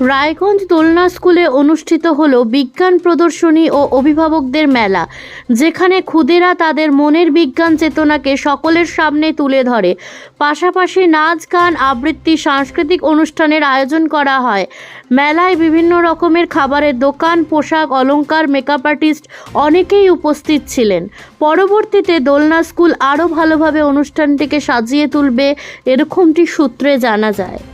রায়গঞ্জ দোলনা স্কুলে অনুষ্ঠিত হল বিজ্ঞান প্রদর্শনী ও অভিভাবকদের মেলা, যেখানে খুদেরা তাদের মনের বিজ্ঞান চেতনাকে সকলের সামনে তুলে ধরে। পাশাপাশি নাচ, গান, আবৃত্তি, সাংস্কৃতিক অনুষ্ঠানের আয়োজন করা হয়। মেলায় বিভিন্ন রকমের খাবারের দোকান, পোশাক, অলংকার মেকআপ আর্টিস্ট অনেকেই উপস্থিত ছিলেন। পরবর্তীতে দোলনা স্কুল আরও ভালোভাবে অনুষ্ঠানটিকে সাজিয়ে তুলবে, এরকমটি সূত্রে জানা যায়।